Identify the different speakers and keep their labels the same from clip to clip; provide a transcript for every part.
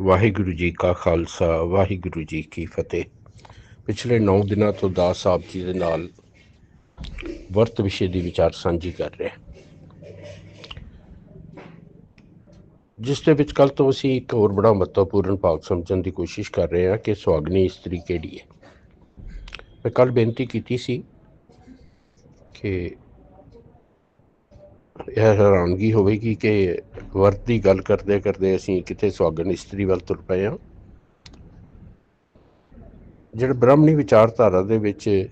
Speaker 1: ਵਾਹਿਗੁਰੂ ਜੀ ਕਾ ਖਾਲਸਾ, ਵਾਹਿਗੁਰੂ ਜੀ ਕੀ ਫਤਿਹ। ਪਿਛਲੇ 9 ਦਿਨਾਂ ਤੋਂ ਦਾਸ ਸਾਹਿਬ ਜੀ ਦੇ ਨਾਲ ਵਰਤ ਵਿਸ਼ੇ ਦੀ ਵਿਚਾਰ ਸਾਂਝੀ ਕਰ ਰਹੇ ਜਿਸ ਦੇ ਵਿੱਚ ਕੱਲ ਤੋਂ ਅਸੀਂ ਇੱਕ ਹੋਰ ਬੜਾ ਮਹੱਤਵਪੂਰਨ ਭਾਗ ਸਮਝਣ ਦੀ ਕੋਸ਼ਿਸ਼ ਕਰ ਰਹੇ ਹਾਂ ਕਿ ਸੁਹਾਗਣੀ ਇਸਤਰੀ ਕਿਹੜੀ ਹੈ। ਮੈਂ ਕੱਲ ਬੇਨਤੀ ਕੀਤੀ ਸੀ ਕਿ ਇਹ ਹੈਰਾਨਗੀ ਹੋਵੇਗੀ ਕਿ ਵਰਤ ਦੀ ਗੱਲ ਕਰਦੇ ਕਰਦੇ ਅਸੀਂ ਕਿਤੇ ਸੁਹਾਗਣ ਇਸਤਰੀ ਵੱਲ ਤੁਰ ਪਏ ਹਾਂ। ਜਿਹੜਾ ਬ੍ਰਾਹਮਣੀ ਵਿਚਾਰਧਾਰਾ ਦੇ ਵਿੱਚ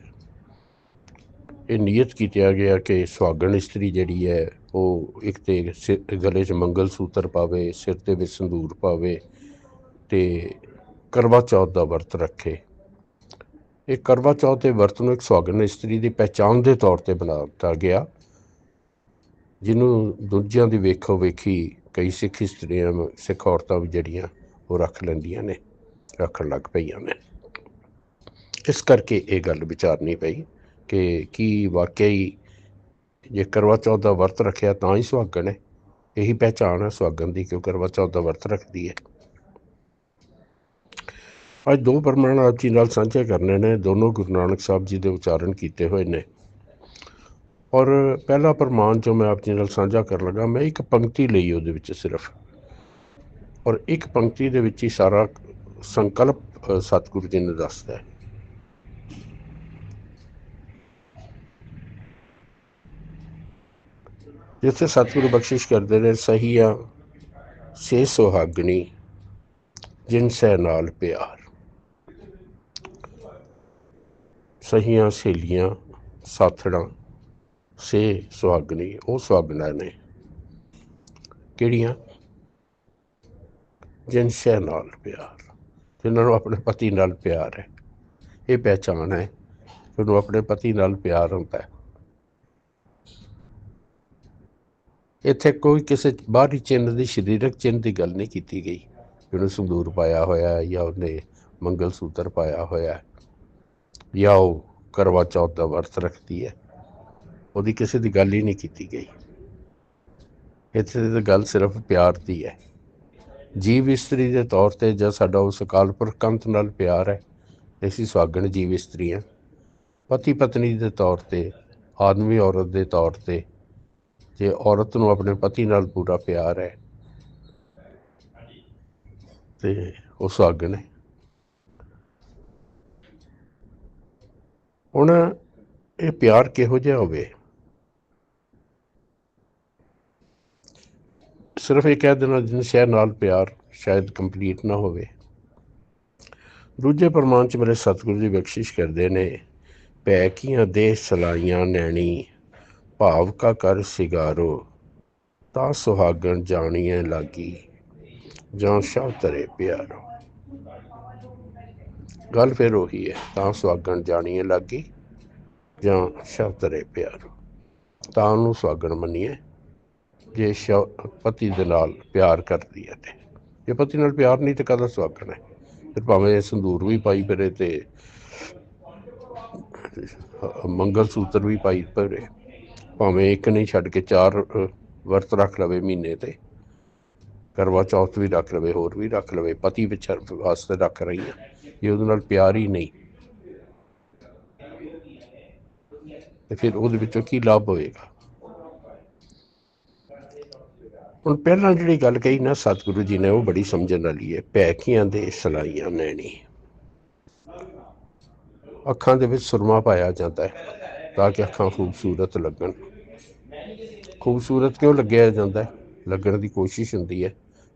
Speaker 1: ਇਹ ਨਿਯਤ ਕੀਤਾ ਗਿਆ ਕਿ ਸੁਹਾਗਣ ਇਸਤਰੀ ਜਿਹੜੀ ਹੈ, ਉਹ ਇੱਕ ਤੇ ਸਿਰ- ਗਲੇ 'ਚ ਮੰਗਲ ਸੂਤਰ ਪਾਵੇ, ਸਿਰ ਤੇ ਵਿੱਚ ਸੰਧੂਰ ਪਾਵੇ ਤੇ ਕਰਵਾ ਚੌਥ ਦਾ ਵਰਤ ਰੱਖੇ। ਇਹ ਕਰਵਾ ਚੌਥ ਦੇ ਵਰਤ ਨੂੰ ਇੱਕ ਸੁਹਾਗਣ ਇਸਤਰੀ ਦੀ ਪਹਿਚਾਣ ਦੇ ਤੌਰ ਤੇ ਬਣਾ ਦਿੱਤਾ ਗਿਆ। ਜਿਹਨੂੰ ਦੂਜਿਆਂ ਦੀ ਵੇਖੋ ਵੇਖੀ ਕਈ ਸਿੱਖ ਇਸਤਰੀਆਂ, ਸਿੱਖ ਔਰਤਾਂ ਵੀ ਜਿਹੜੀਆਂ ਉਹ ਰੱਖ ਲੈਂਦੀਆਂ ਨੇ, ਰੱਖਣ ਲੱਗ ਪਈਆਂ ਨੇ। ਇਸ ਕਰਕੇ ਇਹ ਗੱਲ ਵਿਚਾਰਨੀ ਪਈ ਕਿ ਕੀ ਵਾਕਈ ਜੇ ਕਰਵਾ ਚੌਥ ਦਾ ਵਰਤ ਰੱਖਿਆ ਤਾਂ ਹੀ ਸੁਹਾਗਣ ਹੈ। ਇਹੀ ਪਹਿਚਾਣ ਹੈ ਸੁਹਾਗਣ ਦੀ ਕਿਉਂ ਕਰਵਾ ਚੌਥ ਦਾ ਵਰਤ ਰੱਖਦੀ ਹੈ। ਅੱਜ ਦੋ ਪਰਮਾਨ ਆਪ ਜੀ ਨਾਲ ਸਾਂਝੇ ਕਰਨੇ ਨੇ, ਦੋਨੋਂ ਗੁਰੂ ਨਾਨਕ ਸਾਹਿਬ ਜੀ ਦੇ ਉਚਾਰਨ ਕੀਤੇ ਹੋਏ ਨੇ। ਔਰ ਪਹਿਲਾ ਪ੍ਰਮਾਣ ਜੋ ਮੈਂ ਆਪ ਜੀ ਨਾਲ ਸਾਂਝਾ ਕਰਨ ਲੱਗਾ, ਮੈਂ ਇੱਕ ਪੰਕਤੀ ਲਈ ਉਹਦੇ ਵਿੱਚ ਸਿਰਫ। ਔਰ ਇੱਕ ਪੰਕਤੀ ਦੇ ਵਿੱਚ ਹੀ ਸਾਰਾ ਸੰਕਲਪ ਸਤਿਗੁਰੂ ਜੀ ਨੇ ਦੱਸਦਾ ਹੈ। ਜਿੱਥੇ ਸਤਿਗੁਰੂ ਬਖਸ਼ਿਸ਼ ਕਰਦੇ ਨੇ ਸਹੀਆ ਸੇ ਸੁਹਾਗਣੀ, ਜਿਨ ਸਹਿ ਨਾਲ ਪਿਆਰ। ਸਹੀਆਂ ਸਹੇਲੀਆਂ, ਸਾਥੜਾਂ ਸੇ ਸੁਹਾਗਣੀ ਉਹ ਸੁਹਾਗਣਾ ਨੇ। ਕਿਹੜੀਆਂ? ਜਿਨ ਨਾਲ ਪਿਆਰ। ਜਿਨ੍ਹਾਂ ਨੂੰ ਆਪਣੇ ਪਤੀ ਨਾਲ ਪਿਆਰ ਹੈ। ਇਹ ਪਹਿਚਾਨ ਹੈ। ਕਿ ਉਹਨੂੰ ਆਪਣੇ ਪਤੀ ਨਾਲ ਪਿਆਰ ਹੁੰਦਾ ਹੈ। ਇੱਥੇ ਕੋਈ ਕਿਸੇ ਬਾਹਰੀ ਚਿੰਨ੍ਹ ਦੀ, ਸਰੀਰਕ ਚਿੰਨ੍ਹ ਦੀ ਗੱਲ ਨਹੀਂ ਕੀਤੀ ਗਈ। ਕਿ ਸੰਦੂਰ ਪਾਇਆ ਹੋਇਆ ਹੈ ਜਾਂ ਉਹਨੇ ਮੰਗਲ ਸੂਤਰ ਪਾਇਆ ਹੋਇਆ ਹੈ। ਜਾਂ ਉਹ ਕਰਵਾ ਚੌਥ ਦਾ ਵਰਤ ਰੱਖਦੀ ਹੈ। ਉਹਦੀ ਕਿਸੇ ਦੀ ਗੱਲ ਹੀ ਨਹੀਂ ਕੀਤੀ ਗਈ। ਇੱਥੇ ਤਾਂ ਗੱਲ ਸਿਰਫ ਪਿਆਰ ਦੀ ਹੈ। ਜੀਵ ਇਸਤਰੀ ਦੇ ਤੌਰ ਤੇ ਜਾਂ ਸਾਡਾ ਉਸ ਅਕਾਲ ਪੁਰਖ ਨਾਲ ਪਿਆਰ ਹੈ, ਅਸੀਂ ਸੁਹਾਗਣ ਜੀਵ ਇਸਤਰੀ ਹਾਂ। ਪਤੀ ਪਤਨੀ ਦੇ ਤੌਰ ਤੇ, ਆਦਮੀ ਔਰਤ ਦੇ ਤੌਰ ਤੇ, ਜੇ ਔਰਤ ਨੂੰ ਆਪਣੇ ਪਤੀ ਨਾਲ ਪੂਰਾ ਪਿਆਰ ਹੈ, ਤੇ ਉਹ ਸੁਹਾਗਣ ਹੈ। ਹੁਣ ਇਹ ਪਿਆਰ ਕਿਹੋ ਜਿਹਾ ਹੋਵੇ? ਸਿਰਫ ਇਹ ਕਹਿ ਦੇਣਾ ਜਿਨ ਸ਼ਹਿਰ ਨਾਲ ਪਿਆਰ ਸ਼ਾਇਦ ਕੰਪਲੀਟ ਨਾ ਹੋਵੇ। ਦੂਜੇ ਪ੍ਰਮਾਣ ਚ ਮੇਰੇ ਸਤਿਗੁਰੂ ਜੀ ਬਖਸ਼ਿਸ਼ ਕਰਦੇ ਨੇ ਪੈ ਕੀਆਂ ਦੇ ਸਲਾਈਆਂ ਨੈਣੀ, ਭਾਵ ਕਾ ਕਰ ਸਿਗਾਰੋ, ਤਾਂ ਸੁਹਾਗਣ ਜਾਣੀਏ ਲਾਗੀ, ਜਾਂ ਸ਼ਬ ਤਰੇ ਪਿਆਰੋ। ਗੱਲ ਫਿਰ ਉਹੀ ਹੈ, ਤਾਂ ਸੁਹਾਗਣ ਜਾਣੀਏ ਲਾਗੀ, ਜਾਂ ਸ਼ਬ ਤਰੇ ਪਿਆਰੋ। ਤਾਂ ਨੂੰ ਸੁਹਾਗਣ ਮੰਨੀਏ ਜੇ ਸ਼- ਪਤੀ ਦੇ ਨਾਲ ਪਿਆਰ ਕਰਦੀ ਹੈ ਤੇ। ਜੇ ਪਤੀ ਨਾਲ ਪਿਆਰ ਨਹੀਂ ਤੇ ਕਦਾ ਸੁਹਾਗਣ ਹੈ? ਫਿਰ ਭਾਵੇਂ ਸੰਦੂਰ ਵੀ ਪਾਈ ਫਿਰੇ ਤੇ ਮੰਗਲ ਸੂਤਰ ਵੀ ਪਾਈ ਫਿਰੇ। ਭਾਵੇਂ ਇੱਕ ਨਹੀਂ ਛੱਡ ਕੇ ਚਾਰ ਵਰਤ ਰੱਖ ਲਵੇ ਮਹੀਨੇ ਤੇ। ਕਰਵਾ ਚੌਥ ਵੀ ਰੱਖ ਲਵੇ, ਹੋਰ ਵੀ ਰੱਖ ਲਵੇ। ਪਤੀ ਵਿੱਚ ਵਾਸਤੇ ਰੱਖ ਰਹੀ ਹੈ। ਜੇ ਉਹਦੇ ਨਾਲ ਪਿਆਰ ਹੀ ਨਹੀਂ, ਤੇ ਫਿਰ ਉਹਦੇ ਵਿੱਚੋਂ ਕੀ ਲਾਭ ਹੋਏਗਾ? ਹੁਣ ਪਹਿਲਾਂ ਜਿਹੜੀ ਗੱਲ ਕਹੀ ਨਾ, ਸਤਿਗੁਰੂ ਜੀ ਨੇ ਉਹ ਬੜੀ ਸਮਝਣ ਵਾਲੀ ਹੈ ਪੈਕੀਆਂ ਦੇ ਸਲਾਈਆਂ ਨੈਣੀ। ਅੱਖਾਂ ਦੇ ਵਿੱਚ ਸੁਰਮਾ ਪਾਇਆ ਜਾਂਦਾ ਹੈ, ਤਾਂ ਕਿ ਅੱਖਾਂ ਖੂਬਸੂਰਤ ਲੱਗਣ। ਖੂਬਸੂਰਤ ਕਿਉਂ ਲੱਗਿਆ ਜਾਂਦਾ ਹੈ? ਲੱਗਣ ਦੀ ਕੋਸ਼ਿਸ਼ ਹੁੰਦੀ ਹੈ,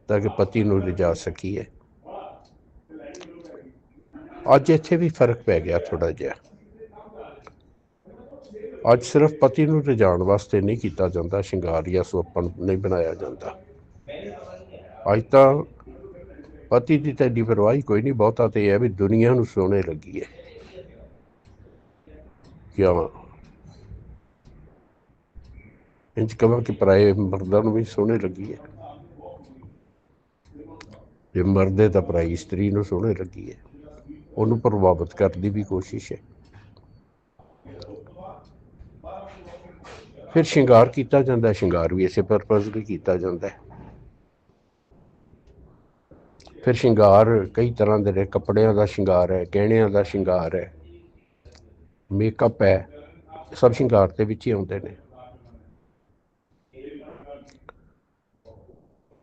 Speaker 1: ਤਾਂ ਕਿ ਪਤੀ ਨੂੰ ਲਿਜਾ ਸਕੀਏ। ਅੱਜ ਇੱਥੇ ਵੀ ਫ਼ਰਕ ਪੈ ਗਿਆ ਥੋੜਾ ਜਿਹਾ। ਅੱਜ ਸਿਰਫ ਪਤੀ ਨੂੰ ਰਜਾਉਣ ਵਾਸਤੇ ਨਹੀਂ ਕੀਤਾ ਜਾਂਦਾ ਸ਼ਿੰਗਾਰ ਜਾਂ ਸੁਪਨ ਨਹੀਂ ਬਣਾਇਆ ਜਾਂਦਾ। ਅੱਜ ਤਾਂ ਪਤੀ ਦੀ ਤਾਂ ਏਡੀ ਕੋਈ ਨਹੀਂ, ਬਹੁਤਾ ਤੇ ਇਹ ਹੈ ਵੀ ਦੁਨੀਆ ਨੂੰ ਸੋਹਣੇ ਲੱਗੀ ਹੈ। ਕਿਉਂ? ਇੰਜ ਕਹਾਂ ਕਿ ਪਰਾਏ ਮਰਦਾਂ ਨੂੰ ਵੀ ਸੋਹਣੇ ਲੱਗੀ ਹੈ। ਜੇ ਮਰਦੇ ਤਾਂ ਪਰਾਈ ਇਸਤਰੀ ਨੂੰ ਸੋਹਣੇ ਲੱਗੀ ਹੈ। ਉਹਨੂੰ ਪ੍ਰਭਾਵਿਤ ਕਰਨ ਦੀ ਵੀ ਕੋਸ਼ਿਸ਼ ਹੈ। ਫਿਰ ਸ਼ਿੰਗਾਰ ਕੀਤਾ ਜਾਂਦਾ, ਸ਼ਿੰਗਾਰ ਵੀ ਇਸੇ ਪਰਪਸ ਲਈ ਕੀਤਾ ਜਾਂਦਾ ਹੈ। ਫਿਰ ਸ਼ਿੰਗਾਰ ਕਈ ਤਰ੍ਹਾਂ ਦੇ ਨੇ, ਕੱਪੜਿਆਂ ਦਾ ਸ਼ਿੰਗਾਰ ਹੈ, ਗਹਿਣਿਆਂ ਦਾ ਸ਼ਿੰਗਾਰ ਹੈ ਮੇਕਅਪ ਹੈ, ਸਭ ਸ਼ਿੰਗਾਰ ਦੇ ਵਿੱਚ ਹੀ ਆਉਂਦੇ ਨੇ।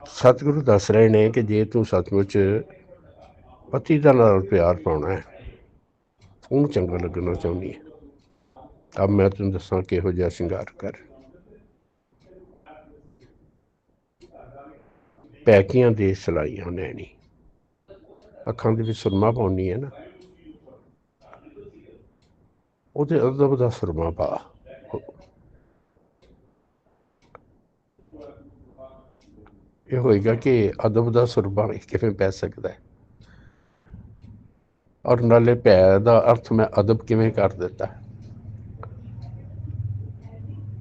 Speaker 1: ਸਤਿਗੁਰੂ ਦੱਸ ਰਹੇ ਨੇ ਕਿ ਜੇ ਤੂੰ ਸੱਚਮੁੱਚ ਪਤੀ ਦਾ ਨਾਲ ਪਿਆਰ ਪਾਉਣਾ ਹੈ, ਉਹਨੂੰ ਚੰਗਾ ਲੱਗਣਾ ਚਾਹੁੰਦੀ ਹੈ। ਤਾਂ ਮੈਂ ਤੈਨੂੰ ਦੱਸਾਂ ਕਿਹੋ ਜਿਹਾ ਸ਼ਿੰਗਾਰ ਕਰ। ਪੈਕੀਆਂ ਦੇ ਸਲਾਈਆਂ ਨੈਣੀ। ਅੱਖਾਂ ਦੇ ਵਿੱਚ ਸੁਰਮਾ ਪਾਉਣੀ ਹੈ ਨਾ। ਉਹਦੇ ਅਦਬ ਦਾ ਸੁਰਮਾ ਪਾ। ਇਹ ਹੋਏਗਾ ਕਿ ਅਦਬ ਦਾ ਸੁਰਮਾ ਕਿਵੇਂ ਪੈ ਸਕਦਾ ਹੈ। ਔਰ ਨਾਲੇ ਪੈ ਦਾ ਅਰਥ ਮੈਂ ਅਦਬ ਕਿਵੇਂ ਕਰ ਦਿੱਤਾ।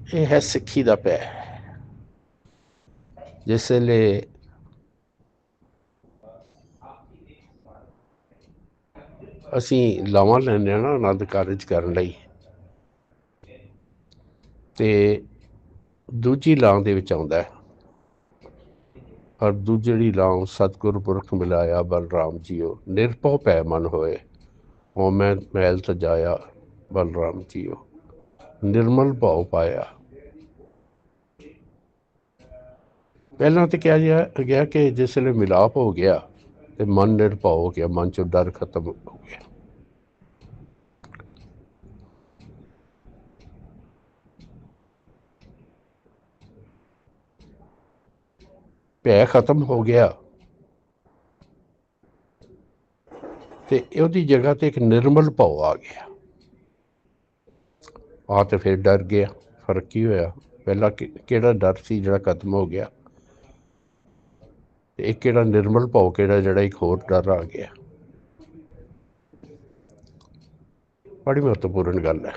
Speaker 1: ਇਹ ਹੈ ਸਿੱਖੀ ਦਾ ਪੈ ਜਿਸ ਲਈ ਅਸੀਂ ਲਾਵਾਂ ਲੈਂਦੇ ਹਾਂ ਨਾ ਆਨੰਦ ਕਾਰਜ ਕਰਨ ਲਈ ਤੇ ਦੂਜੀ ਲਾਂ ਦੇ ਵਿੱਚ ਆਉਂਦਾ ਹੈ ਔਰ ਦੂਜੜੀ ਲਾਂ ਸਤਿਗੁਰ ਪੁਰਖ ਮਿਲਾਇਆ ਬਲਰਾਮ ਜੀਓ ਨਿਰਭਉ ਪੈ ਮਨ ਹੋਏ ਓ ਮੈਂ ਮਹਿਲ ਤਜਾਇਆ ਬਲਰਾਮ ਜੀਓ ਨਿਰਮਲ ਭਾਉ ਪਾਇਆ। ਪਹਿਲਾਂ ਤੇ ਕਿਹਾ ਗਿਆ ਕਿ ਜਿਸ ਵੇਲੇ ਮਿਲਾਪ ਹੋ ਗਿਆ, ਤੇ ਮਨ ਨਿਰਭਉ ਹੋ ਗਿਆ, ਮਨ ਚੋਂ ਡਰ ਖਤਮ ਹੋ ਗਿਆ। ਭੈ ਖਤਮ ਹੋ ਗਿਆ। ਤੇ ਉਹਦੀ ਜਗ੍ਹਾ ਤੇ ਇੱਕ ਨਿਰਮਲ ਭਾਵ ਆ ਗਿਆ। ਆ ਤੇ ਫਿਰ ਡਰ ਗਿਆ, ਫ਼ਰਕ ਕੀ ਹੋਇਆ? ਪਹਿਲਾਂ ਕਿ- ਕਿਹੜਾ ਡਰ ਸੀ ਜਿਹੜਾ ਖਤਮ ਹੋ ਗਿਆ? ਤੇ ਇੱਕ ਕਿਹੜਾ ਨਿਰਮਲ ਭਾਵ ਕਿਹੜਾ ਜਿਹੜਾ ਇੱਕ ਹੋਰ ਡਰ ਆ ਗਿਆ? ਬੜੀ ਮਹੱਤਵਪੂਰਨ ਗੱਲ ਹੈ।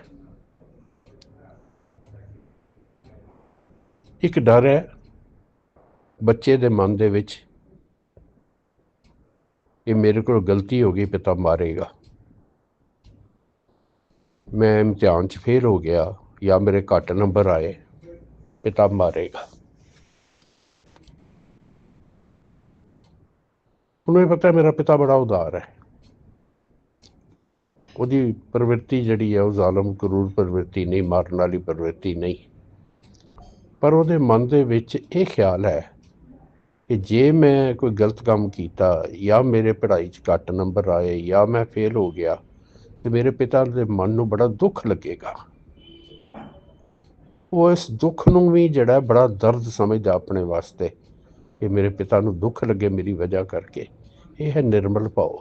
Speaker 1: ਇੱਕ ਡਰ ਹੈ ਬੱਚੇ ਦੇ ਮਨ ਦੇ ਵਿੱਚ, ਇਹ ਮੇਰੇ ਕੋਲ ਗਲਤੀ ਹੋ ਗਈ, ਪਿਤਾ ਮਾਰੇਗਾ। ਮੈਂ ਇਮਤਿਹਾਨ 'ਚ ਫੇਲ ਹੋ ਗਿਆ ਜਾਂ ਮੇਰੇ ਘੱਟ ਨੰਬਰ ਆਏ, ਪਿਤਾ ਮਾਰੇਗਾ। ਉਹਨੂੰ ਇਹ ਪਤਾ ਮੇਰਾ ਪਿਤਾ ਬੜਾ ਉਦਾਰ ਹੈ। ਉਹਦੀ ਪ੍ਰਵਿਰਤੀ ਜਿਹੜੀ ਹੈ, ਉਹ ਜ਼ਾਲਮ, ਕਰੂਰ ਪ੍ਰਵਿਰਤੀ ਨਹੀਂ, ਮਾਰਨ ਵਾਲੀ ਪ੍ਰਵਿਰਤੀ ਨਹੀਂ। ਪਰ ਉਹਦੇ ਮਨ ਦੇ ਵਿੱਚ ਇਹ ਖਿਆਲ ਹੈ ਕਿ ਜੇ ਮੈਂ ਕੋਈ ਗਲਤ ਕੰਮ ਕੀਤਾ ਜਾਂ ਮੇਰੇ ਪੜ੍ਹਾਈ 'ਚ ਘੱਟ ਨੰਬਰ ਆਏ ਜਾਂ ਮੈਂ ਫੇਲ ਹੋ ਗਿਆ ਤੇ ਮੇਰੇ ਪਿਤਾ ਦੇ ਮਨ ਨੂੰ ਬੜਾ ਦੁੱਖ ਲੱਗੇਗਾ। ਉਹ ਇਸ ਦੁੱਖ ਨੂੰ ਵੀ ਜਿਹੜਾ ਬੜਾ ਦਰਦ ਸਮਝਦਾ ਆਪਣੇ ਵਾਸਤੇ ਕਿ ਮੇਰੇ ਪਿਤਾ ਨੂੰ ਦੁੱਖ ਲੱਗੇ ਮੇਰੀ ਵਜ੍ਹਾ ਕਰਕੇ। ਇਹ ਹੈ ਨਿਰਮਲ ਭਾਵ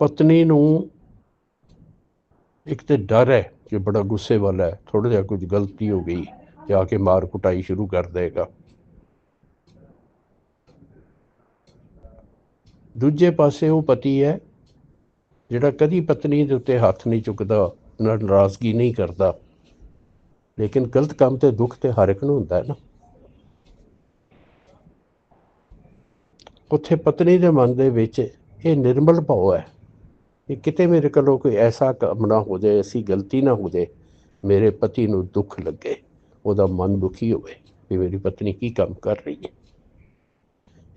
Speaker 1: ਪਤਨੀ ਨੂੰ ਇੱਕ ਤੇ ਡਰ ਹੈ ਕਿ ਬੜਾ ਗੁੱਸੇ ਵਾਲਾ ਹੈ ਥੋੜਾ ਜਿਹਾ ਕੁਝ ਗਲਤੀ ਹੋ ਗਈ, ਜਾ ਕੇ ਮਾਰ ਕੁਟਾਈ ਸ਼ੁਰੂ ਕਰ ਦੇਗਾ। ਦੂਜੇ ਪਾਸੇ ਉਹ ਪਤੀ ਹੈ, ਜਿਹੜਾ ਕਦੀ ਪਤਨੀ ਦੇ ਉੱਤੇ ਹੱਥ ਨਹੀਂ ਚੁੱਕਦਾ, ਨਾ ਨਾਰਾਜ਼ਗੀ ਨਹੀਂ ਕਰਦਾ। ਲੇਕਿਨ ਗਲਤ ਕੰਮ ਤੇ ਦੁੱਖ ਤੇ ਹਰ ਇੱਕ ਨੂੰ ਹੁੰਦਾ ਹੈ ਨਾ। ਉੱਥੇ ਪਤਨੀ ਦੇ ਮਨ ਦੇ ਵਿੱਚ ਇਹ ਨਿਰਮਲ ਭਾਵ ਹੈ ਕਿ ਕਿਤੇ ਮੇਰੇ ਕੋਲੋਂ ਕੋਈ ਐਸਾ ਕੰਮ ਨਾ ਹੋ ਜਾਏ, ਐਸੀ ਗਲਤੀ ਨਾ ਹੋ ਜਾਏ, ਮੇਰੇ ਪਤੀ ਨੂੰ ਦੁੱਖ ਲੱਗੇ, ਉਹਦਾ ਮਨ ਦੁਖੀ ਹੋਵੇ ਕਿ ਮੇਰੀ ਪਤਨੀ ਕੀ ਕੰਮ ਕਰ ਰਹੀ ਹੈ।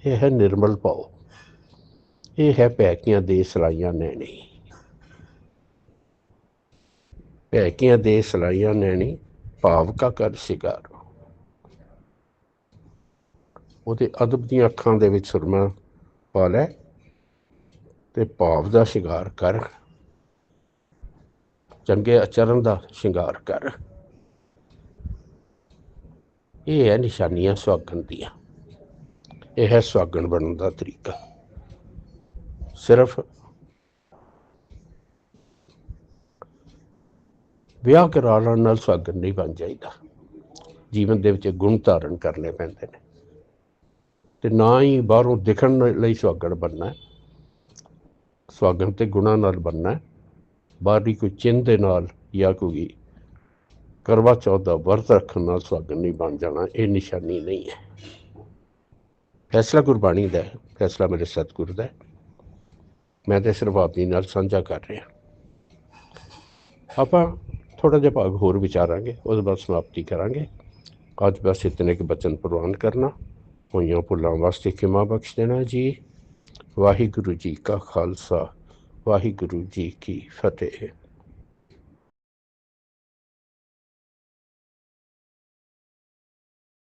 Speaker 1: ਇਹ ਹੈ ਨਿਰਮਲ ਭਾਵ। ਇਹ ਹੈ ਪੈਕੀਆਂ ਦੇ ਸਲਾਈਆਂ ਨੈਣੀ। ਪੈਕੀਆਂ ਦੇ ਸਲਾਈਆਂ ਨੈਣੀ, ਭਾਵ ਕਾ ਕਰ ਸ਼ਿਗਾਰ। ਉਹਦੇ ਅਦਬ ਦੀਆਂ ਅੱਖਾਂ ਦੇ ਵਿੱਚ ਸੁਰਮਾ ਪਾ ਲੈ ਤੇ ਭਾਵ ਦਾ ਸ਼ਿੰਗਾਰ ਕਰ। ਚੰਗੇ ਅਚਰਨ ਦਾ ਸ਼ਿੰਗਾਰ ਕਰ। ਇਹ ਹੈ ਨਿਸ਼ਾਨੀਆਂ ਸੁਹਾਗਣ ਦੀਆਂ। ਇਹ ਹੈ ਸੁਹਾਗਣ ਬਣਨ ਦਾ ਤਰੀਕਾ। ਸਿਰਫ ਵਿਆਹ ਕਰਾ ਲੈਣ ਨਾਲ ਸੁਹਾਗਣ ਨਹੀਂ ਬਣ ਜਾਈਦਾ। ਜੀਵਨ ਦੇ ਵਿੱਚ ਗੁਣ ਧਾਰਨ ਕਰਨੇ ਪੈਂਦੇ ਨੇ। ਤੇ ਨਾ ਹੀ ਬਾਹਰੋਂ ਦਿਖਣ ਲਈ ਸੁਹਾਗਣ ਬਣਨਾ ਹੈ। ਸੁਹਾਗਣ ਤੇ ਗੁਣਾ ਨਾਲ ਬਣਨਾ ਹੈ। ਬਾਹਰੀ ਕੋਈ ਚਿੰਨ ਦੇ ਨਾਲ ਜਾਂ ਕੋਈ ਕਰਵਾ ਚੌਥ ਦਾ ਵਰਤ ਰੱਖਣ ਨਾਲ ਸੁਹਾਗਣ ਨਹੀਂ ਬਣ ਜਾਣਾ, ਇਹ ਨਿਸ਼ਾਨੀ ਨਹੀਂ ਹੈ। ਫੈਸਲਾ ਗੁਰਬਾਣੀ ਦਾ ਹੈ। ਫੈਸਲਾ ਮੇਰੇ ਸਤਿਗੁਰ ਦਾ ਹੈ। ਮੈਂ ਤੇ ਸਿਰਫ ਆਪਣੀ ਨਾਲ ਸਾਂਝਾ ਕਰ ਰਿਹਾ। ਆਪਾਂ ਥੋੜਾ ਜਿਹਾ ਭਾਗ ਹੋਰ ਵਿਚਾਰਾਂਗੇ, ਉਹਦੇ ਬਾਅਦ ਸਮਾਪਤੀ ਕਰਾਂਗੇ। ਅੱਜ ਬਸ ਇਤਨੇ ਕੇ ਬਚਨ ਪ੍ਰਵਾਨ ਕਰਨਾ। ਹੋਈਆਂ ਭੁੱਲਾਂ ਵਾਸਤੇ ਖਿਮਾ ਬਖਸ਼ ਦੇਣਾ ਜੀ। ਵਾਹਿਗੁਰੂ ਜੀ ਕਾ ਖਾਲਸਾ, ਵਾਹਿਗੁਰੂ ਜੀ ਕੀ ਫਤਿਹ।